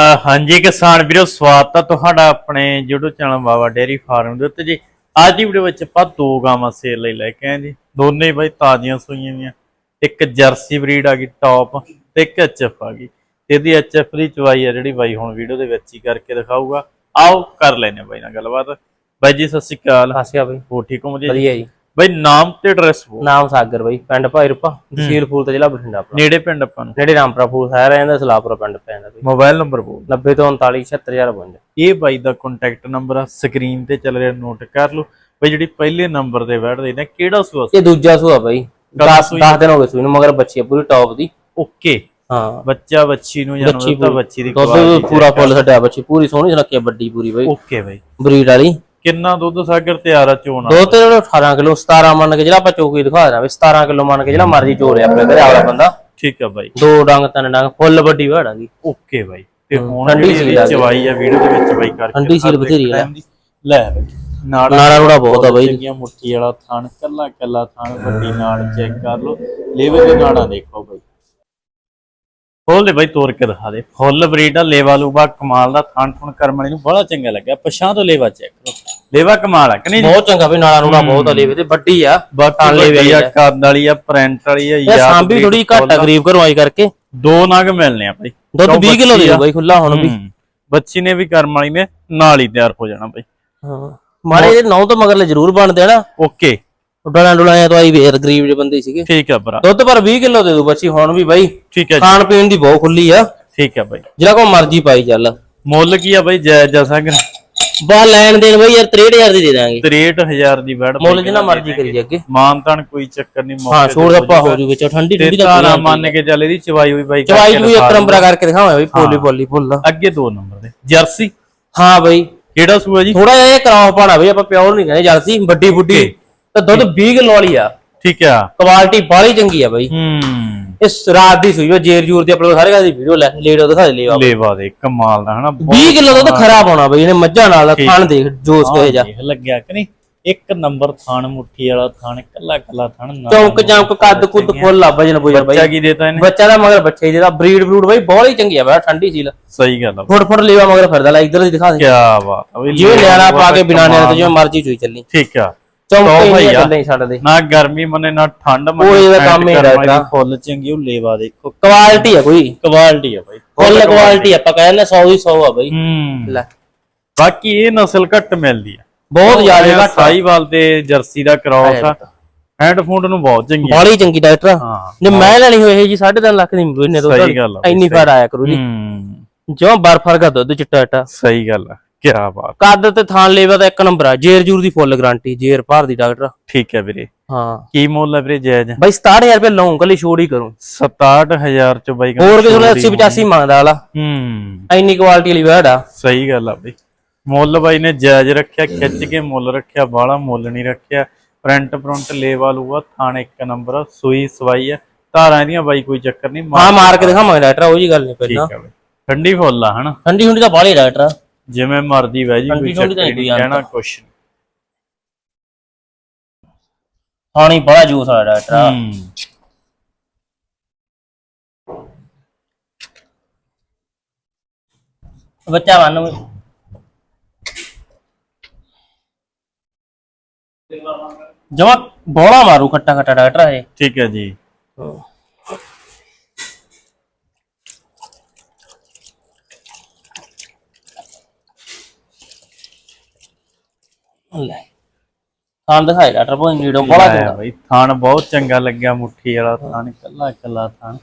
ਹਾਂਜੀ ਕਿਸਾਨ ਵੀਰੋ ਸਵਾਗਤ ਹੈ ਤੁਹਾਡਾ ਆਪਣੇ YouTube channel Baba dairy farm ਦੇ ਉੱਤੇ ਜੀ। ਅੱਜ ਦੀ ਵੀਡੀਓ ਵਿੱਚ ਆਪਾਂ ਦੋ ਗਾਵਾਂ ਸੇਲ ਲਈ ਲੈ ਕੇ ਆਏ ਜੀ। ਦੋਨੇ ਬਾਈ ਤਾਜ਼ੀਆਂ ਸੂਈਆਂ ਵੀਆਂ ਇੱਕ ਜਰਸੀ ਬਰੀਡ ਆ ਗਈ ਟੌਪ ਤੇ ਇੱਕ ਐਚਐਫ ਆ ਗਈ। ਤੇ ਇਹਦੀ ਐਚਐਫ ਦੀ ਚਵਾਈ ਆ ਜਿਹੜੀ ਬਾਈ ਹੁਣ ਵੀਡੀਓ ਦੇ ਵਿੱਚ ਹੀ ਕਰਕੇ ਦਿਖਾਊਗਾ। ਆਓ ਕਰ ਲੈਨੇ ਬਾਈ ਨਾਲ ਗੱਲਬਾਤ। ਬਾਈ ਜੀ ਸਤਿ ਸ਼੍ਰੀ ਅਕਾਲ। ਹਾਸਿਆ ਬਈ। ਹੋ ਠੀਕ ਹੋ ਜੀ? ਵਧੀਆ ਜੀ। ਬਾਈ ਨਾਮ ਤੇ ਐਡਰੈਸ ਬੋਲ ਨਾਮ ਸਾਗਰ ਬਈ ਪਿੰਡ ਭਾਈਰਪਾ ਤਹਿਸੀਲ ਫੂਲ ਤੇ ਜ਼ਿਲ੍ਹਾ ਬਠਿੰਡਾ ਆਪਣਾ। ਨੇੜੇ ਪਿੰਡ ਆਪਾਂ ਨੂੰ। ਨੇੜੇ ਰਾਮਪੁਰਾ ਫੂਲ ਸਾਰਾ ਰਹਿੰਦਾ ਸਲਾਪੁਰਾ ਪਿੰਡ ਪੈਂਦਾ ਬਈ। ਮੋਬਾਈਲ ਨੰਬਰ ਬੋਲ। 90 ਤੋਂ 39 76052 ਇਹ ਬਾਈ ਦਾ ਕੰਟੈਕਟ ਨੰਬਰ ਆ ਸਕਰੀਨ ਤੇ ਚੱਲ ਰਿਹਾ ਨੋਟ ਕਰ ਲਓ। ਬਈ ਜਿਹੜੀ ਪਹਿਲੇ ਨੰਬਰ ਤੇ ਬੈਠਦੇ ਨੇ ਕਿਹੜਾ ਸੂਆ ਇਹ ਦੂਜਾ ਸੂਆ ਬਈ 10 10 ਦਿਨ ਹੋ ਗਏ ਸੂਈ ਨੂੰ ਮਗਰ ਬੱਚੀ ਆ ਪੂਰੀ ਟੌਪ ਦੀ। ਓਕੇ ਹਾਂ। ਬੱਚਾ ਬੱਚੀ ਨੂੰ ਬੱਚੀ ਦਿੱਤਾ ਬੱਚੀ ਦੀ ਦੁੱਧ ਪੂਰਾ ਫੁੱਲ ਛੱਡਿਆ ਬੱਚੀ ਪੂਰੀ ਸੋਹਣੀ ਆ, ਵੱਡੀ ਪੂਰੀ ਬਈ। ਓਕੇ ਬਾਈ। ਬਰੀਡ ਵਾਲੀ। ਕਿੰਨਾ ਦੁੱਧ ਸਾਗਰ ਤਿਆਰ ਆ ਚੋਣ ਦੋ ਤੇ 18 ਕਿਲੋ 17 ਮੰਨ ਕੇ ਜਿਹੜਾ ਆਪਾਂ ਚੋਕੀ ਦਿਖਾ ਦੇਣਾ ਵੀ 17 ਕਿਲੋ ਮੰਨ ਕੇ ਜਿਹੜਾ ਮਰਜ਼ੀ ਚੋਰਿਆ ਆਪਣੇ ਘਰੇ ਆਵਲਾ ਬੰਦਾ। ਠੀਕ ਆ ਬਾਈ। ਦੋ ਡੰਗ ਤਿੰਨ ਡੰਗ ਫੁੱਲ ਵੱਡੀ ਵੜਾ ਗਈ। ਓਕੇ ਬਾਈ। ਤੇ ਹੁਣ ਠੰਡੀ ਜਿਹੜੀ ਸੀਲ ਆ। ਚਵਾਈ ਆ ਵੀਡੀਓ ਦੇ ਵਿੱਚ ਬਾਈ ਕਰਕੇ ਠੰਡੀ ਸੀਲ ਬਥੇਰੀ ਆ। ਲੈ ਬਾਈ। ਨਾੜਾ ਨਾੜਾ ਬਹੁਤ ਆ ਬਾਈ। ਚੰਗੀਆਂ ਮੁੱਠੀ ਵਾਲਾ ਥਣ ਕੱਲਾ ਕੱਲਾ ਥਣ ਵੱਡੀ ਨਾੜ ਚੈੱਕ ਕਰ ਲਓ। ਲੇਵੇ ਦੇ ਨਾੜਾਂ ਦੇਖੋ ਬਾਈ। ਖੋਲ ਦੇ ਬਾਈ ਤੋੜ ਕੇ ਦਿਖਾ ਦੇ। ਫੁੱਲ ਬਰੀਡ ਆ ਲੇਵਾ ਲੂਬਾ ਕਮਾਲ ਦਾ ਥਣ ਥਣ ਕਰਮ ਵਾਲੀ ਨੂੰ ਬੜਾ ਚੰਗਾ ਲੱਗਿਆ। ਪਛਾਂ ਤੋਂ ਲੇਵਾ ਚੈੱਕ ਕਰੋ। ਲੇਵਾ ਕਮਾਲ ਆ ਕਿ ਨਹੀਂ? ਬਹੁਤ ਚੰਗਾ ਬਈ ਨਾਲਾ ਨੂੜਾ ਬਹੁਤ ਆ ਲੇਵੇ ਤੇ ਵੱਡੀ ਆ ਬਾਕੀ ਲੇਵੇ ਆ। ਕੱਦ ਵਾਲੀ ਆ ਪ੍ਰਿੰਟ ਵਾਲੀ ਆ ਯਾਦ ਸਾਂਭੀ ਥੋੜੀ ਘੱਟ ਆ ਗਰੀਬ ਘਰੋਂ ਆਈ ਕਰਕੇ। ਦੋ ਨਗ ਮਿਲਨੇ ਆ ਬਾਈ। ਦੁੱਧ ਕਿਉਂ 20 ਕਿਲੋ ਦੇ ਬਾਈ ਖੁੱਲਾ ਹੁਣ ਵੀ। ਬੱਚੀ ਨੇ ਵੀ ਕਰਮ ਵਾਲੀ ਨੇ ਨਾਲ ਹੀ ਤਿਆਰ ਹੋ ਜਾਣਾ ਬਾਈ। ਹਾਂ। ਜੇ ਨੌ ਤੋਂ ਮਗਰਲੇ ਜ਼ਰੂਰ ਬਣਦੇ ਆ ਨਾ। ਓਕੇ। ਡਲਾਂ ਡੁਲਾਇਆ ਤੋਂ ਆਈ ਵੇਰ ਗਰੀਬ ਜਿਹੇ ਬੰਦੇ ਸੀਗੇ। ਠੀਕ ਆ ਭਰਾ। ਦੁੱਧ ਪਰ 20 ਕਿਲੋ ਦੇ ਦੂ ਬੱਚੀ ਹੁਣ ਵੀ ਬਾਈ। ਠੀਕ ਹੈ ਜੀ। ਖਾਣ ਪੀਣ ਦੀ ਬਹੁਤ ਖੁੱਲੀ ਆ। ਠੀਕ ਆ ਬਾਈ। ਜਿਹੜਾ ਕੋ ਮਰਜ਼ੀ ਪਾਈ ਚੱਲ। ਮੁੱਲ ਕੀ ਆ ਬਾਈ ਜਾਇਜ਼ ਜਾ ਸਾਗਰ ਬਾ ਲੈਣ ਦੇਣ ਬਾਈ ਯਾਰ 63000 ਦੀ ਦੇ ਦਾਂਗੇ। 63000 ਦੀ ਬੈਡ ਮੁੱਲ ਜਿੰਨਾ ਮਰਜ਼ੀ ਕਰੀ ਅੱਗੇ। ਮਾਨਤਾਨ ਕੋਈ ਚੱਕਰ ਨਹੀਂ ਹਾਂ ਮੌਕੇ ਛੋੜ ਦੱਪਾ ਹੋ ਜੂ ਵਿੱਚ ਠੰਡੀ ਠੰਡੀ ਦਾ ਤਾਰਾ ਮੰਨ ਕੇ ਚੱਲ ਇਹਦੀ ਚਵਾਈ ਹੋਈ ਬਾਈ ਚਵਾਈ ਨੂੰ ਇੱਕ ਨੰਬਰ ਕਰਕੇ ਦਿਖਾਵਾਂ ਬਾਈ ਪੋਲੀ ਪੋਲੀ ਫੁੱਲ ਅੱਗੇ ਦੋ ਨੰਬਰ ਦੇ ਜਰਸੀ। ਹਾਂ ਬਾਈ। ਕਿਹੜਾ ਸੂਆ ਜੀ? ਥੋੜਾ ਜਿਹਾ ਇਹ ਕਰਾਉ ਪਾਣਾ ਬਈ ਆਪਾਂ ਪਿਓਰ ਨਹੀਂ ਕਹਿੰਦੇ ਜਲਸੀ ਵੱਡੀ ਬੁੱਢੀ ਤੇ ਦੁੱਧ 20 ਕਿਲੋ ਵਾਲੀ ਆ। ਠੀਕ ਆ। ਕੁਆਲਿਟੀ ਬਾਹਲੀ ਚੰਗੀ ਆ ਬਾਈ। ਹੂੰ। ਇਸ ਰਾਤ ਦੀ ਸੂਈ ਵਾ ਜੇਰ ਜੂਰ ਦੀ ਆਪਣੇ ਸਾਰੇ ਘਰ ਦੀ ਵੀਡੀਓ ਲੈ ਲੇਟ ਦਿਖਾ ਦੇ ਲਿਆ ਲੇਵਾ ਦੇ ਕਮਾਲ ਦਾ ਹਨਾ 20 ਕਿਲੋ ਦੁੱਧ ਖਰਾਬ ਹੋਣਾ ਬਈ ਇਹਨੇ ਮੱਝਾਂ ਨਾਲ ਖਾਣ ਦੇਖ ਜੋਸ ਕਹੇ ਜਾ ਲੱਗਿਆ ਕਿ ਨਹੀਂ? ਇੱਕ ਨੰਬਰ ਥਾਣ ਮੁੱਠੀ ਵਾਲਾ ਥਾਣ ਕੱਲਾ ਕੱਲਾ ਥਾਣ ਚੌਂਕ ਚਾਂਕ ਕੱਦ ਕੁੱਦ ਫੁੱਲ ਆ ਵਜਨ ਬੁਜਨ ਬੱਚਾ ਬਾਈ। ਕੀ ਦੇਤਾ ਇਹਨੇ? ਬੱਚਾ ਦਾ ਮਗਰ ਬੱਚੇ ਜਿਹਦਾ ਬਰੀਡ ਬਰੂਡ ਬਾਈ ਬਹੁਤ ਹੀ ਚੰਗੀ ਆ ਬੜਾ ਠੰਡੀ ਸੀਲ। ਸਹੀ ਗੱਲ ਆ। ਫੁੱਟ ਫੁੱਟ ਲੇਵਾ ਮਗਰ ਫਿਰਦਾ ਲੈ ਇਧਰ ਦੀ ਦਿਖਾ ਦੇ। ਕੀ ਬਾਤ ਆ ਜਿਵੇਂ ਲੇਵਾ ਨਿਆਣਾ ਪਾ ਕੇ ਬਿਨਾ। ਨਿਆਣੇ ਤੋਂ ਜਿਵੇਂ ਮਰਜ਼ੀ ਚੂਈ ਚੱਲੀ। ਠੀਕ ਆ। ਚੌਂਕੇ ਟੌਪ ਹੀ ਹੀ ਆ। ਚੱਲੇ ਹੀ ਛੱਡਦੇ। ਨਾ ਗਰਮੀ ਮੰਨੇ ਨਾ ਠੰਡ ਉਹ ਇਹਦਾ ਕੰਮ ਹੀ ਕਰਮਾਂ ਦੀ ਰਹਿੰਦਾ। ਫੁੱਲ ਚੰਗੀ ਉਹ ਲੇਵਾ ਦੇਖੋ। ਕੁਆਲਿਟੀ ਆ ਕੋਈ। ਕੁਆਲਿਟੀ ਆ ਬਾਈ। ਫੁੱਲ ਕੁਆਲਿਟੀ ਆਪਾਂ ਕਹਿੰਦੇ 100 ਦੀ 100 ਆ ਬਾਈ। ਹੂੰ। ਲੈ। ਬਾਕੀ ਇਹ ਨਸਲ ਘੱਟ ਮਿਲਦੀ ਆ। ਬਹੁਤ ਜ਼ਿਆਦਾ ਘੱਟ ਸਾਈਵਾਲ ਤੇ ਜਰਸੀ ਦਾ ਕ੍ਰਾਸ ਆ। ਹੈਂਡ ਫੂਡ ਨੂੰ ਬਹੁਤ ਚੰਗੀ ਆ। ਬਾਲੀ ਚੰਗੀ ਡਾਕਟਰ ਹਾਂ ਜੇ ਮੈਂ ਲੈਣੀ ਹੋਏ ਜੀ 3.5 ਲੱਖ ਦੀ ਮਹੀਨੇ ਤੋਂ ਸਹੀ ਗੱਲ ਆ ਬਈ, ਇੰਨੀ ਫੜ ਆਇਆ ਕਰੂ ਜੀ। ਹੂੰ। ਜਿਉਂ ਬਰਫ ਵਰਗਾ ਦੁੱਧ ਚਿੱਟਾ ਚਿੱਟਾ। ਸਹੀ ਗੱਲ ਆ। ਕੀ ਬਾਤ। ਕੱਦ ਤੇ ਥਾਣ ਲੇਵਾ ਦਾ ਇੱਕ ਨੰਬਰ ਆ ਜੇਰ ਜੂਰ ਦੀ ਫੁੱਲ ਗਾਰੰਟੀ ਜੇਰ ਭਾਰ ਦੀ ਡਾਕਟਰ। ਠੀਕ ਹੈ ਵੀਰੇ। ਹਾਂ। ਕੀ ਮੁੱਲ ਹੈ ਵੀਰੇ ਜਾਇਜ਼? ਬਾਈ 67000 ਰੁਪਏ ਲਾਉਂ ਕੱਲੀ ਛੋੜ ਹੀ ਕਰੂੰ। 67000 ਚ ਬਾਈ ਹੋਰ ਕਿਸੇ ਨੂੰ 80 85 ਮੰਗਦਾ ਵਾਲਾ ਹੂੰ। ਇੰਨੀ ਕੁਆਲਿਟੀ ਵਾਲੀ ਵੈੜ ਆ। ਸਹੀ ਗੱਲ ਆ ਬਈ। ਮੁੱਲ ਬਾਈ ਨੇ ਜਾਇਜ਼ ਰੱਖਿਆ ਖਿੱਚ ਕੇ ਮੁੱਲ ਰੱਖਿਆ ਬਾਹਲਾ ਮੁੱਲ ਨਹੀਂ ਰੱਖਿਆ। ਪ੍ਰਿੰਟ ਪ੍ਰਿੰਟ ਲੇਵਾ ਲੂਆ ਥਾਣ ਇੱਕ ਨੰਬਰ ਸੂਈ ਸਵਾਈ ਆ। ਧਾਰਾਂ ਇਹਦੀਆਂ ਬਾਈ ਕੋਈ ਚੱਕਰ ਨਹੀਂ ਹਾਂ ਮਾਰ ਕੇ ਦਿਖਾਵਾਂਗੇ ਡਾਕਟਰ ਉਹ ਜੀ ਗੱਲ ਨਹੀਂ ਪਹਿਲਾਂ ਠੰਡੀ ਫੁੱਲ ਆ ਹਨਾ? ਠੰਡੀ ਹੁੰਡੀ ਤਾਂ ਬਾਲੀ ਡਾਕਟਰ। ਜਿਵੇਂ ਮਰਦੀ ਵੈ ਜੀ ਕੋਈ ਚੱਕਰ ਨਹੀਂ ਕੋਈ ਕਹਿਣਾ ਕੁਛ। ਪਾਣੀ ਬੜਾ ਜੂਸ ਆ ਡਾਕਟਰ ਹੂੰ। ਬੱਚਾ ਮੰਨ। ਜਮਾ ਬੋਲਾ ਮਾਰੂ ਖੱਟਾ ਖੱਟਾ ਡਾਕਟਰ ਹੈ ਠੀਕ ਹੈ ਜੀ। ਲੈ। ਹਾਂ ਦਿਖਾਏ ਡਾਕਟਰ ਨੀੜੋਂ ਬੋਲਾ ਲੈ ਚੰਗਾ। ਬਈ ਥਾਣ ਬਹੁਤ ਚੰਗਾ ਲੱਗਿਆ ਮੁੱਠੀ ਵਾਲਾ ਥਾਣ ਕੱਲਾ ਕੱਲਾ ਥਾਣ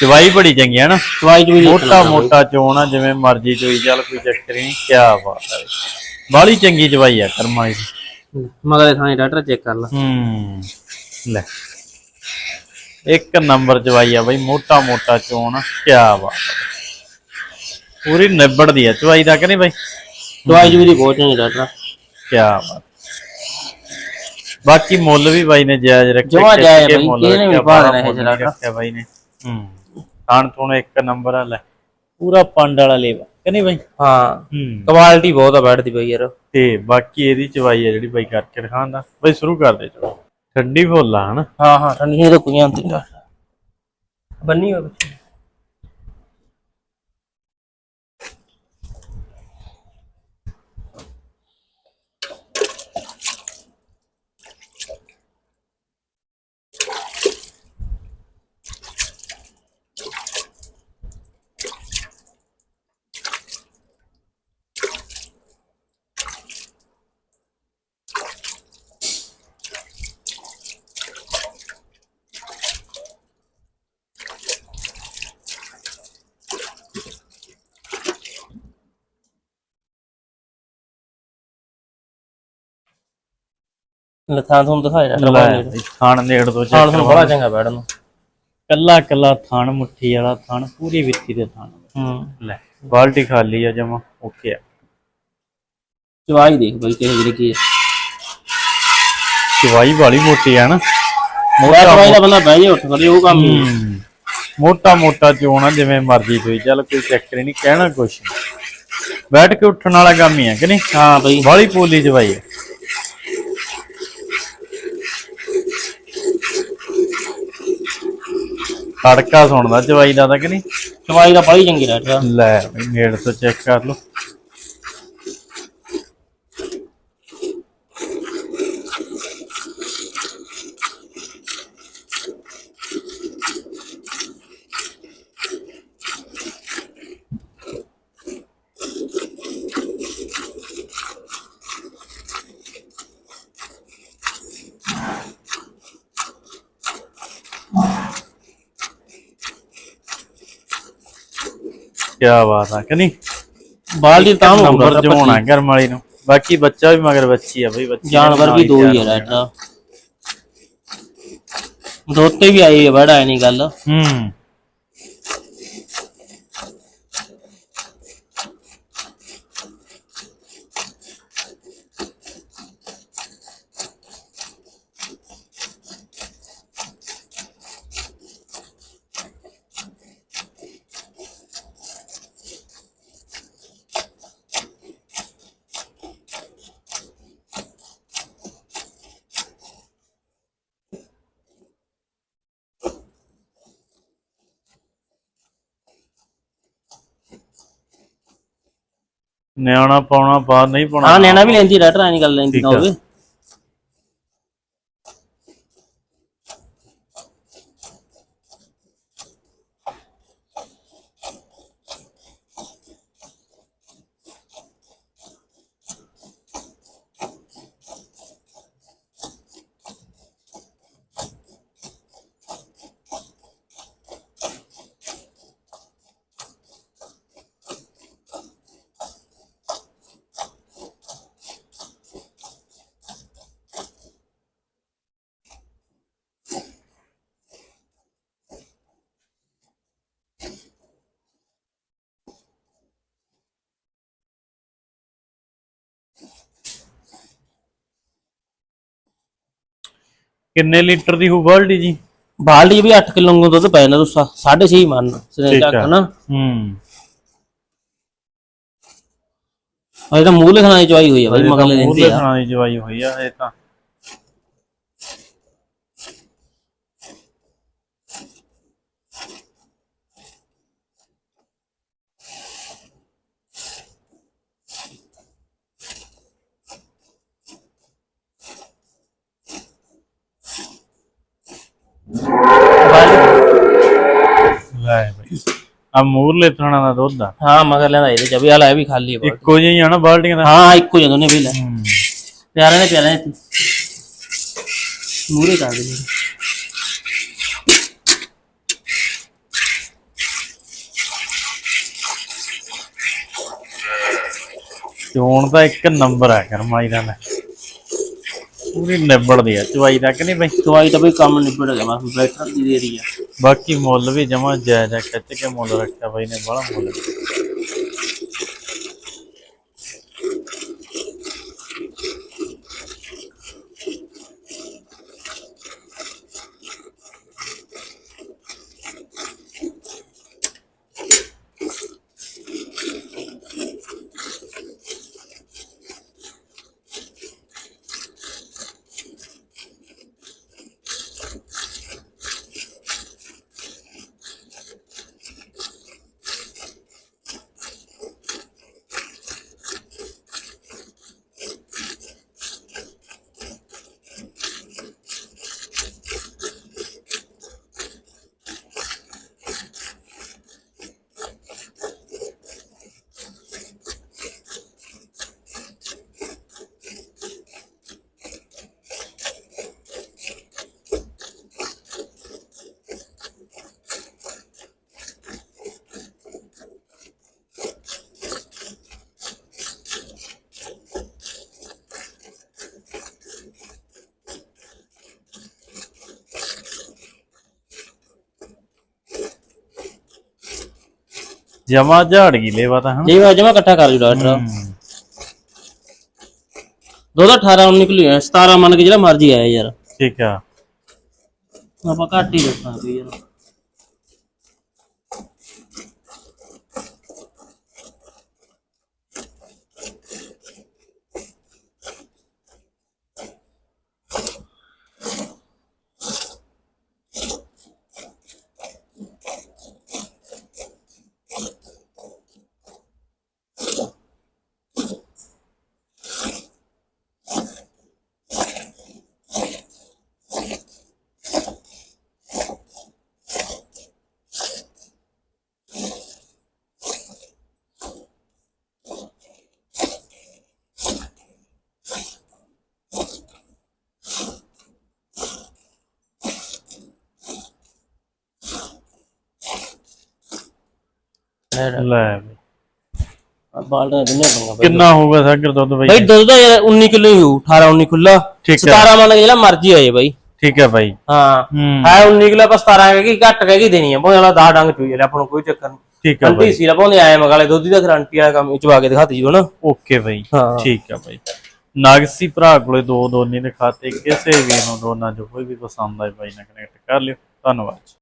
ਚਵਾਈ ਬੜੀ ਚੰਗੀ ਹੈ ਨਾ। ਦਵਾਈ ਜੂਈ ਮੋਟਾ ਮੋਟਾ ਚੋਣ ਆ ਜਿਵੇਂ ਮਰਜ਼ੀ ਚੋਈ ਚੱਲ ਕੋਈ ਚੱਕਰ ਨਹੀਂ ਕੀ ਬਾਤ ਹੈ ਬਾਲੀ ਚੰਗੀ ਚਵਾਈ ਆ ਕਰਮਾਂ ਦੀ ਮਗਲੇ ਥਾਣੇ ਡਾਕਟਰ ਚੈੱਕ ਕਰ ਲਾ। ਹੂੰ ਲੈ। ਇੱਕ ਨੰਬਰ ਚਵਾਈ ਆ ਬਈ ਮੋਟਾ ਮੋਟਾ ਚੋਣ ਆ ਕੀ ਬਾਤ ਪੂਰੀ ਨਿਬੜਦੀ ਆ ਚਵਾਈ ਦਾ ਕਿ ਨਹੀਂ ਬਈ? ਦਵਾਈ ਜੂਈ ਦੀ ਬਹੁਤ ਚੰਗੀ ਡਾਕਟਰ। ਕੀ ਬਾਤ। ਬਾਕੀ ਮੁੱਲ ਵੀ ਬਾਈ ਨੇ ਜਾਇਜ਼ ਰੱਖਿਆ ਜਮਾਂ ਜਾਇਜ਼ ਬਾਈ, ਇਹਨੇ ਵੀ ਪਾ ਦੇਣਾ ਇਹ ਨਹੀਂ ਰੱਖਿਆ ਬਾਈ ਨੇ। ਹੂੰ। ਖਾਣ ਤੋਂ ਇੱਕ ਨੰਬਰ ਆ ਲੈ। ਪੂਰਾ ਪੰਡ ਵਾਲਾ ਲੇਵਾ ਕਿ ਨਹੀਂ ਬਾਈ? ਹਾਂ। ਹੂੰ। ਕੁਆਲਿਟੀ ਬਹੁਤ ਆ ਬੈਠ ਦੀ ਬਈ ਯਾਰ। ਤੇ ਬਾਕੀ ਇਹਦੀ ਚਵਾਈ ਆ ਜਿਹੜੀ ਬਾਈ ਕਰਕੇ ਦਿਖਾਉਂਦਾ ਬਾਈ ਸ਼ੁਰੂ ਕਰ ਦੇ ਚਲੋ ਠੰਡੀ ਫੁੱਲ ਆ ਹਨਾ? ਹਾਂ ਹਾਂ ਠੰਡੀ ਨਹੀਂ ਤਾਂ ਹੁੰਦੀ ਡਾਕਟਰ ਬੰਨੀ ਹੋਵੇ। ਲਥਾਂ ਤੁਹਾਨੂੰ ਦਿਖਾਇਆ ਲੈ ਡਾਕਟਰ ਬਈ, ਥਣ ਨੇੜ ਤੋਂ ਚੱਕ ਤੁਹਾਨੂੰ ਬੜਾ ਚੰਗਾ ਬੈਠਣ ਨੂੰ। ਕੱਲਾ ਕੱਲਾ ਥਣ ਮੁੱਠੀ ਵਾਲਾ ਥਣ ਪੂਰੀ ਵਿੱਥੀ ਦੇ ਥਣ। ਹੂੰ। ਲੈ ਬਾਲਟੀ ਖਾਲੀ ਆ ਜਮਾ ਓਕੇ ਆ। ਚਵਾਈ ਦੇਖ ਬਈ ਕਿਹੋ ਜਿਹੀ ਕੀ ਹੈ ਚਵਾਈ ਵਾਲੀ ਮੋਟੀ ਆ ਨਾ। ਮੋਟਾ ਚਵਾਈ ਦਾ ਬੰਦਾ ਬਹਿ ਜਾ ਉੱਠ ਖੜੇ ਉਹ ਕੰਮ ਹੀ। ਮੋਟਾ ਮੋਟਾ ਚੋਣਾ ਜਿਵੇਂ ਮਰਜ਼ੀ ਕੋਈ ਚੱਲ ਕੋਈ ਚੱਕਰ ਨਹੀਂ ਕਹਿਣਾ ਕੁਛ ਨੀ। ਬੈਠ ਕੇ ਉੱਠਣ ਵਾਲਾ ਕੰਮ ਹੀ ਆ ਕਿ ਨਹੀਂ? ਹਾਂ ਬਈ। ਬਾਲੀ ਪੋਲੀ ਜਵਾਈ ਆ। ਖੜਕਾ ਸੁਣਦਾ ਜਵਾਈ ਦਾ ਤਾਂ ਕਿ ਨਹੀਂ? ਚਵਾਈ ਦਾ ਬੜੀ ਚੰਗੀ ਡਾਕਟਰ ਲੈ ਬਈ ਨੇੜ ਤੋਂ ਚੈੱਕ ਕਰ ਲਓ। ਕੀ ਬਾਤ ਆ ਕਿ ਨਹੀਂ? ਬਾਲਟੀ ਤਾਂ ਨੰਬਰ ਜੋ ਹੋਣਾ ਘਰ ਵਾਲੀ ਨੂੰ। ਬਾਕੀ ਬੱਚਾ ਵੀ ਮਗਰ ਬੱਚੀ ਆ ਬਈ ਬੱਚੀ ਜਾਨਵਰ ਵੀ ਦੋ ਹੀ ਜਾਣਾ। ਡਾਕਟਰ ਦੋਤੇ ਵੀ ਆਈ ਹੈ ਬੜਾ ਨਹੀਂ ਗੱਲ। ਹੂੰ। ਨਿਆਣਾ ਪਾਉਣਾ ਬਾਹਰ ਨਹੀਂ ਪਾਉਣਾ ਹਾਂ ਨੈਣਾ ਵੀ ਲੈਂਦੀ ਡਾਕਟਰ ਐ ਨਹੀਂ ਗੱਲ ਲੈਂਦੀ ਨਾ। ਹੋਵੇ ਕਿੰਨੇ ਲੀਟਰ ਦੀ ਹੋਊ ਬਾਲਟੀ ਜੀ? ਬਾਲਟੀ ਵੀ 8 ਕਿਲੋ ਨੂੰ ਦੁੱਧ ਪੈ ਜਾਂਦਾ ਤੂੰ 6.5 ਮੰਨ ਸਨੇ ਚੱਕ ਆ। ਨਾ ਹੂੰ। ਅਜੇ ਤਾਂ ਦੀ ਚਵਾਈ ਹੋਈ ਹੈ ਬਾਈ ਮਗਲੇ ਮੂੰਹ ਲੈਂਦੇ ਆ। ਦੀ ਜਵਾਈ ਹੋਈ ਆ ਇਹ ਤਾਂ ਲੈ ਬਈ ਆ ਮੂਰਲੇ ਥਾਣਾ ਦਾ ਦੁੱਧ ਆ। ਹਾਂ ਮਗਰ ਲੈਂਦਾ ਇਹਦੇ ਚ ਵੀ ਹਾਲ ਇਹ ਵੀ ਖਾਲੀ ਹੈ ਬਾਲਟੀ। ਇੱਕੋ ਜਿਹੀ ਆ ਨਾ ਬਾਲਟੀਆਂ ਦਾ ਹਾਂ ਇੱਕੋ ਜਿਹੇ ਦੋਨੇ ਵੀ ਲੈ। ਪਿਆਰੇ ਨੇ ਪਿਆਰੇ ਨੇ। ਮੂਰੇ ਕਰ ਦੇ ਚੋਣ ਦਾ ਇੱਕ ਨੰਬਰ ਆ ਕਰਮਾਈ ਦਾ ਲੈ। ਪੂਰੀ ਨਿਬੜਦੀ ਆ ਚਵਾਈ ਦਾ ਕਿ ਨਹੀਂ ਬਈ। ਚਵਾਈ ਤਾਂ ਬਈ ਕੰਮ ਨਿਬੜ ਗਿਆ ਬਸ ਬੈਠਣ ਦੀ ਦੇਰੀ ਆ। ਬਾਕੀ ਮੁੱਲ ਵੀ ਜਮਾ ਜਾਇਜ਼ ਆ ਖਿੱਚ ਕੇ ਮੁੱਲ ਰੱਖਿਆ ਬਾਈ ਨੇ ਬੜਾ ਮੁੱਲ ਜਮਾ ਝਾੜ ਗਈ ਲੇਵਾ ਤਾਂ ਹਨਾ। ਜੀ ਵਾ ਜਮਾ ਇਕੱਠਾ ਕਰ ਜੂ ਡਾਕਟਰ। ਹੂੰ, ਦੁੱਧ 18 19 ਕਿਲੋ ਹੈ 17 ਮੰਨ ਕੇ ਜਿਹੜਾ ਮਰਜ਼ੀ ਆਇਆ ਯਾਰ। ਠੀਕ ਆ। ਆਪਾਂ ਘੱਟ ਹੀ ਦੱਸਾਂਗੇ ਯਾਰ। ਲੈ ਬਈ। ਬਾਲਟਾ ਦਿੰਨੇ ਦੂੰਗਾ ਬਾਈ ਕਿੰਨਾ ਹੋਊਗਾ ਸਾਗਰ ਦੁੱਧ ਬਈ? ਬਾਈ ਦੁੱਧ ਦਾ ਯਾਰ 19 ਕਿਲੋ ਹੀ ਹੋਊ 18 19 ਖੁੱਲਾ ਠੀਕ ਹੈ। 17 ਮੰਨ ਕੇ ਜਿਹੜਾ ਮਰਜ਼ੀ ਆਏ ਬਾਈ ਠੀਕ ਹੈ ਬਾਈ ਹਾਂ। ਹੂੰ। ਹੈ 19 ਕਿਲੋ ਆਪਾਂ 17 ਕਹਿ ਘੱਟ ਕਹਿ ਦੇਣੀ ਆ ਬਹੁਤ ਵਾਲਾ 10 ਡੰਗ ਚੂਈ ਲੈ ਆਪਾਂ ਨੂੰ ਕੋਈ ਚੱਕਰ ਨਹੀਂ ਠੀਕ ਹੈ ਬਾਈ ਸੀ ਲਾ ਪਾਉਂਦੇ ਆਏ ਮਗਾਲੇ ਦੁੱਧ ਦੀ ਤਾਂ ਗਾਰੰਟੀ ਵਾਲਾ ਕੰਮ ਚਵਾ ਕੇ ਦਿਖਾਤੀ ਜੀ ਨਾ ਓਕੇ ਬਾਈ ਹਾਂ। ਠੀਕ ਹੈ ਬਾਈ ਨਾਗਸੀ ਭਰਾ ਕੋਲੇ ਦੋ ਦੋਨੀ ਦੇ ਖਾਤੇ ਕਿਸੇ ਵੀ ਨੂੰ ਦੋਨਾਂ ਚੋਂ ਕੋਈ ਵੀ ਪਸੰਦ ਆਏ ਬਾਈ ਨਾਲ ਕਨੈਕਟ ਕਰ ਲਿਓ। ਧੰਨਵਾਦ